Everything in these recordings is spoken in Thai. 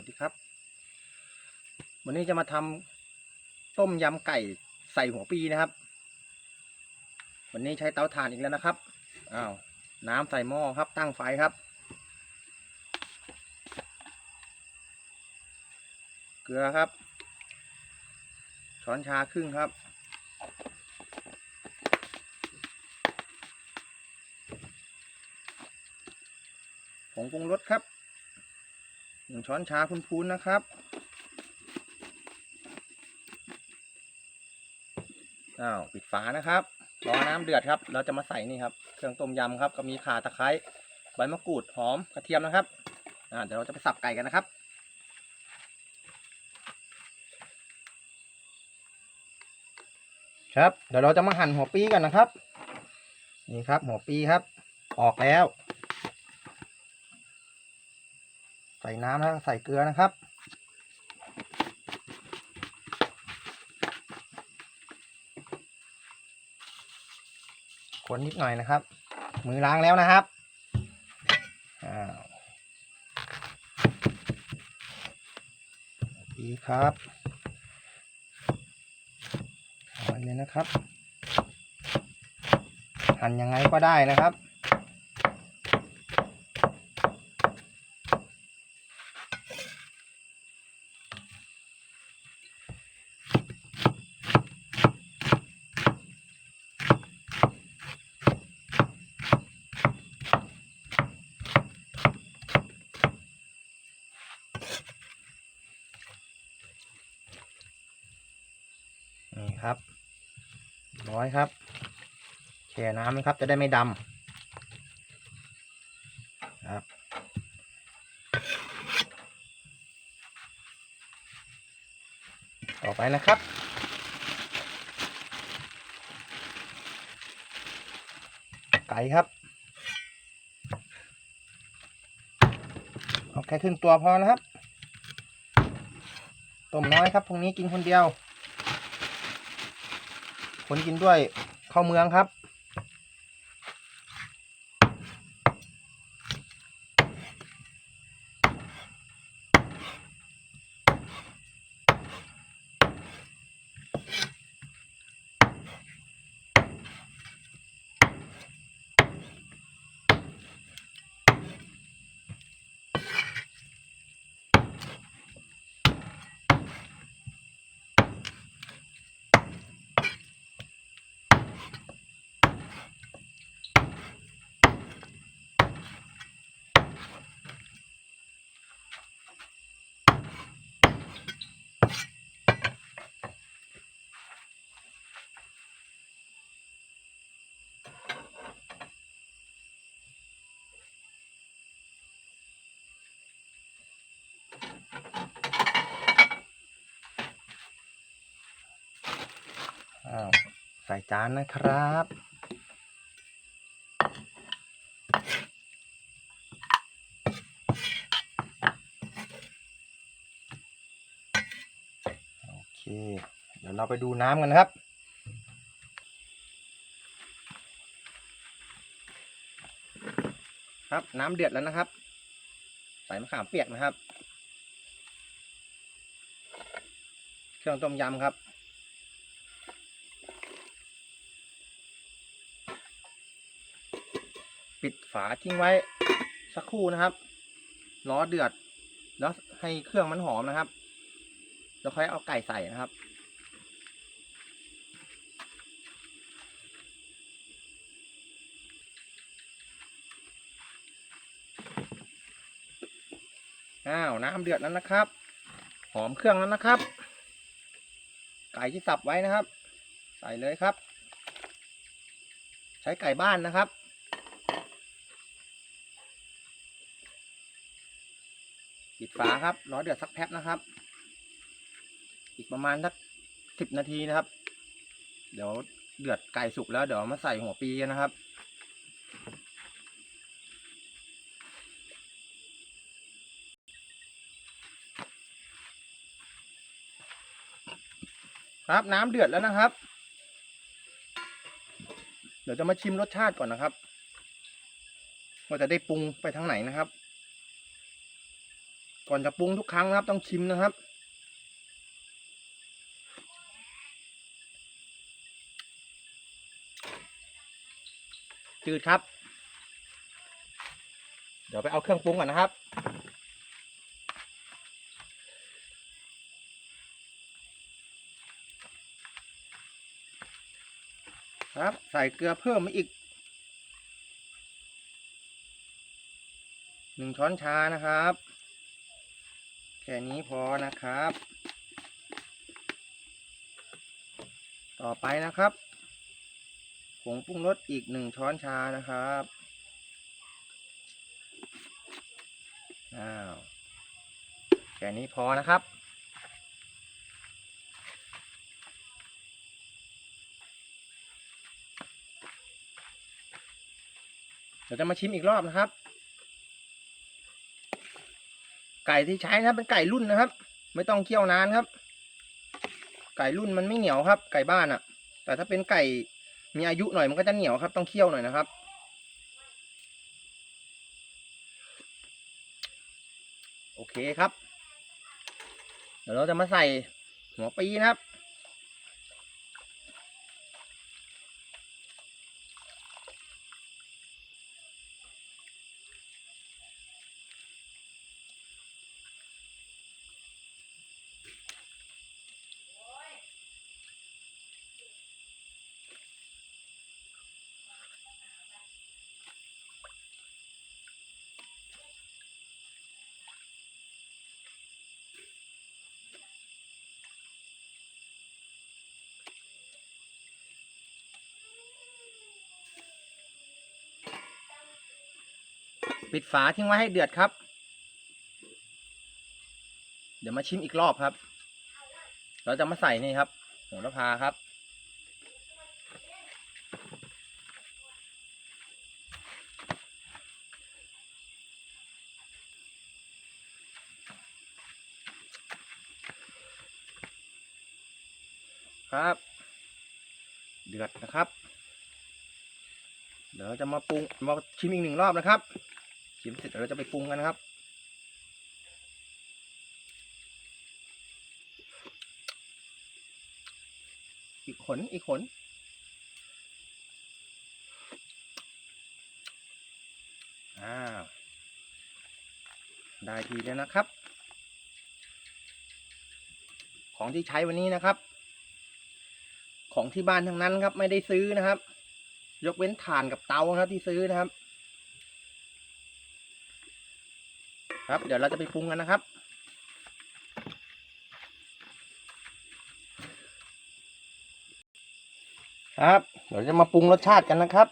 วัสดีครับ วันนี้จะมาทำต้มยำไก่ใส่หัวปีนะครับ วันนี้ใช้เตาถ่านอีกแล้วนะครับอ้าวน้ำใส่หม้อครับตั้งไฟครับ เกลือครับ ช้อนชาครึ่งครับผงปรุงรสครับ หนึ่งช้อนชาพูนๆนะครับ อ้าว ปิดฝานะครับรอน้ำเดือดครับ เราจะมาใส่นี่ครับ เครื่องต้มยำครับก็มีข่าตะไคร้ใบมะกรูดหอมกระเทียมนะครับ อ่าเดี๋ยวเราจะไปสับไก่กันนะครับครับเดี๋ยวเราจะมาหั่นหัวปีกันนะครับ นี่ครับ หัวปีครับ ออกแล้ว ใส่น้ำแล้วใส่เกลือนะครับ คนนิดหน่อยนะครับ มือล้างแล้วนะครับอ้าวดีครับเอาไว้เลยนะครับ หั่นยังไงก็ได้นะครับ นี่ครับ ร้อยครับ แช่น้ำนะครับ จะได้ไม่ดำครับ ต่อไปนะครับไก่ครับ เอาแค่ครึ่งตัวพอนะครับ ต้มน้อยครับ พรุ่งนี้กินคนเดียว คนกินด้วยเข้าเมืองครับ อ้าวใส่จานนะครับโอเคเดี๋ยวเราไปดูน้ำกันนะครับครับน้ำเดือดแล้วนะครับ ใส่มะขามเปียกนะครับ เครื่องต้มยำครับ ปิดฝาทิ้งไว้สักครู่นะครับล้อเดือด แล้วให้เครื่องมันหอมนะครับ แล้วค่อยเอาไก่ใส่นะครับ อ้าวน้ำเดือดแล้วนะครับ หอมเครื่องแล้วนะครับ ไก่ที่สับไว้นะครับ ใส่เลยครับ ใช้ไก่บ้านนะครับ ปิดฝาครับรอเดือดสักแป๊บนะครับ อีกประมาณสักสิบนาทีนะครับ เดี๋ยวเดือดไก่สุกแล้วเดี๋ยวมาใส่หัวปีกันนะครับครับน้ำเดือดแล้วนะครับ เดี๋ยวจะมาชิมรสชาติก่อนนะครับว่าจะได้ปรุงไปทางไหนนะครับ ก่อนจะปรุงทุกครั้งนะครับ ต้องชิมนะครับ จืดครับ เดี๋ยวไปเอาเครื่องปรุงก่อนนะครับครับใส่เกลือเพิ่มมาอีกหนึ่งช้อนชานะครับ ค่นี้พอนะครับ ต่อไปนะครับผงปรุงรสอีกหนึ่งช้อนชานะครับอ้าวแค่นี้พอนะครับเดี๋ยวจะมาชิมอีกรอบนะครับ ไก่ที่ใช้นะครับ เป็นไก่รุ่นนะครับ ไม่ต้องเคี่ยวนานครับ ไก่รุ่นมันไม่เหนียวครับ ไก่บ้านอะ่ะ แต่ถ้าเป็นไก่มีอายุหน่อยมันก็จะเหนียวครับ ต้องเคี่ยวหน่อยนะครับ โอเคครับ เดี๋ยวเราจะมาใส่หัวปีนะครับ ปิดฝาทิ้งไว้ให้เดือดครับ เดี๋ยวมาชิมอีกรอบครับ เราจะมาใส่นี่ครับโหระพาครับ ครับ เดือดนะครับเดี๋ยวจะมาปรุงมาชิมอีกหนึ่งรอบนะครับ ชิมเสร็จเราจะไปปรุงกันนะครับ อีกขนอีกขนอ้าวได้ทีแล้วนะครับ ของที่ใช้วันนี้นะครับ ของที่บ้านทั้งนั้นครับ ไม่ได้ซื้อนะครับ ยกเว้นถ่านกับเตาครับที่ซื้อนะครับ ครับ เดี๋ยวเราจะไปปรุงกันนะครับ ครับ เดี๋ยวจะมาปรุงรสชาติกันนะครับ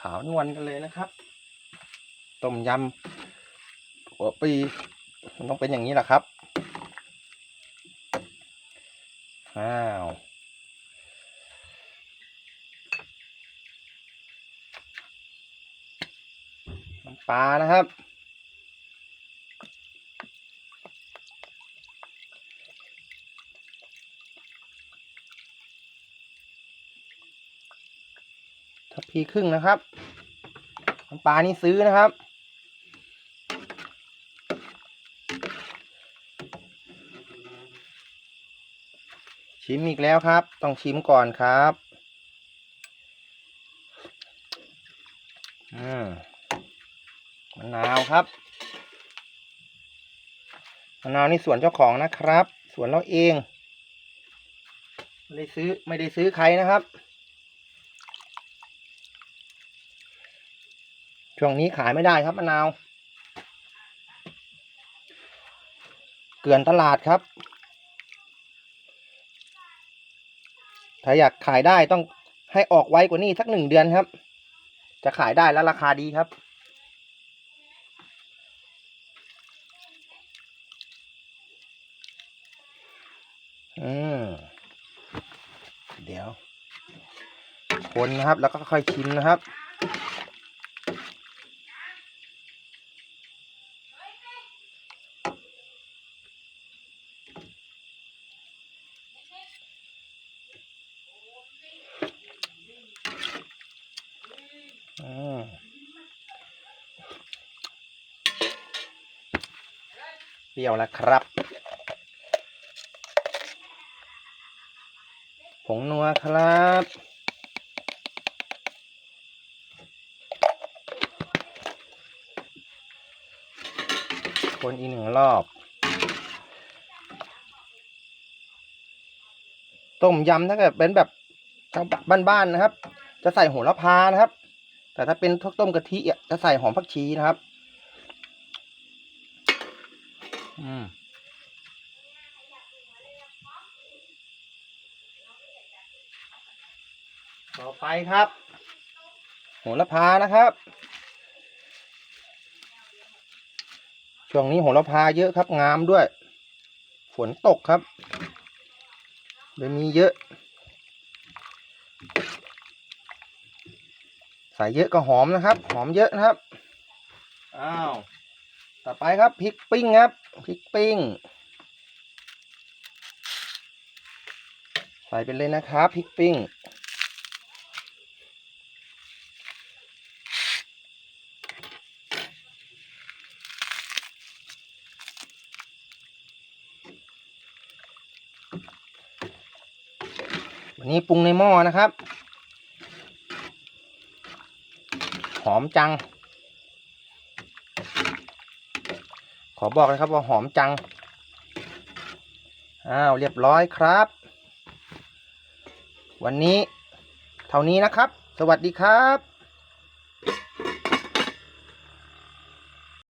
ขาวนวลกันเลยนะครับ ต้มยำหัวปีมันต้องเป็นอย่างนี้แหละครับ อ้าว ปลานะครับ ทัพพีครึ่งนะครับปลานี่ซื้อนะครับชิมอีกแล้วครับ ต้องชิมก่อนครับ อืม มะนาวครับมะนาวนี่สวนเจ้าของนะครับ สวนเราเองไม่ได้ซื้อไม่ได้ซื้อใครนะครับ ช่วงนี้ขายไม่ได้ครับมะนาว เกลื่อนตลาดครับ ถ้าอยากขายได้ต้องให้ออกไวกว่านี้สักหนึ่งเดือนครับ จะขายได้แล้วราคาดีครับ เดี๋ยว คนนะครับ แล้วก็ค่อยชิมนะครับ อืมเปรี้ยวแล้วครับ งนัวครับ คนอีกหนึ่งรอบ ต้มยำถ้าเกิดเป็นแบบชาวบ้านๆนะครับ จะใส่โหระพานะครับ แต่ถ้าเป็นทกต้มกะทิอะจะใส่หอมผักชีนะครับ อืม ต่อไปครับ โหระพานะครับ ช่วงนี้โหระพาเยอะครับงามด้วย ฝนตกครับเลยมีเยอะ ใส่เยอะก็หอมนะครับ หอมเยอะนะครับ อ้าว ต่อไปครับพริกปิ้งครับพริกปิ้ง ใส่ไปเลยนะครับพริกปิ้ง นี้ปรุงในหม้อนะครับ หอมจัง ขอบอกเลยครับว่าหอมจัง อ้าวเรียบร้อยครับ วันนี้เท่านี้นะครับ สวัสดีครับ